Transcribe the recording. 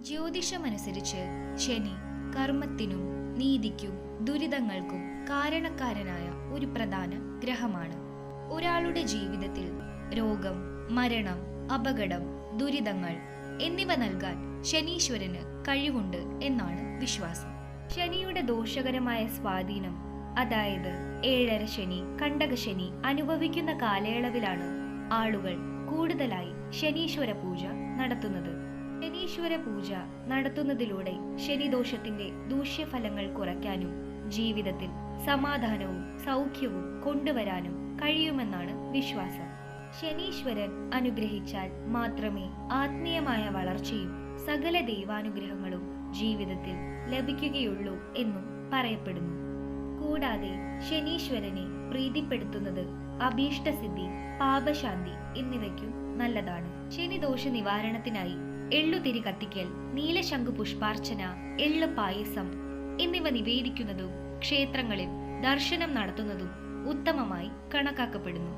ജ്യോതിഷമനുസരിച്ച് ശനി കർമ്മത്തിനും നീതിക്കും ദുരിതങ്ങൾക്കും കാരണക്കാരനായ ഒരു പ്രധാന ഗ്രഹമാണ്. ഒരാളുടെ ജീവിതത്തിൽ രോഗം മരണം അപകടം ദുരിതങ്ങൾ എന്നിവ നൽകാൻ ശനീശ്വരന് കഴിവുണ്ട് എന്നാണ് വിശ്വാസം. ശനിയുടെ ദോഷകരമായ സ്വാധീനം അതായത് ഏഴര ശനി കണ്ടകശനി അനുഭവിക്കുന്ന കാലയളവിലാണ് ആളുകൾ കൂടുതലായി ശനീശ്വര പൂജ നടത്തുന്നത്. ശനീശ്വര പൂജ നടത്തുന്നതിലൂടെ ശനിദോഷത്തിന്റെ ദൂഷ്യഫലങ്ങൾ കുറയ്ക്കാനും ജീവിതത്തിൽ സമാധാനവും സൗഖ്യവും കൊണ്ടുവരാനും കഴിയുമെന്നാണ് വിശ്വാസം. ശനീശ്വരൻ അനുഗ്രഹിച്ചാൽ മാത്രമേ ആത്മീയമായ വളർച്ചയും സകല ദൈവാനുഗ്രഹങ്ങളും ജീവിതത്തിൽ ലഭിക്കുകയുള്ളൂ എന്നും പറയപ്പെടുന്നു. കൂടാതെ ശനീശ്വരനെ പ്രീതിപ്പെടുത്തുന്നത് അഭീഷ്ടസിദ്ധി പാപശാന്തി എന്നിവയ്ക്കും നല്ലതാണ്. ശനിദോഷ നിവാരണത്തിനായി എള്ളുതിരി കത്തിക്കൽ നീലശംഖു പുഷ്പാർച്ചന എള്ളു പായസം എന്നിവ നിവേദിക്കുന്നതും ക്ഷേത്രങ്ങളിൽ ദർശനം നടത്തുന്നതും ഉത്തമമായി കണക്കാക്കപ്പെടുന്നു.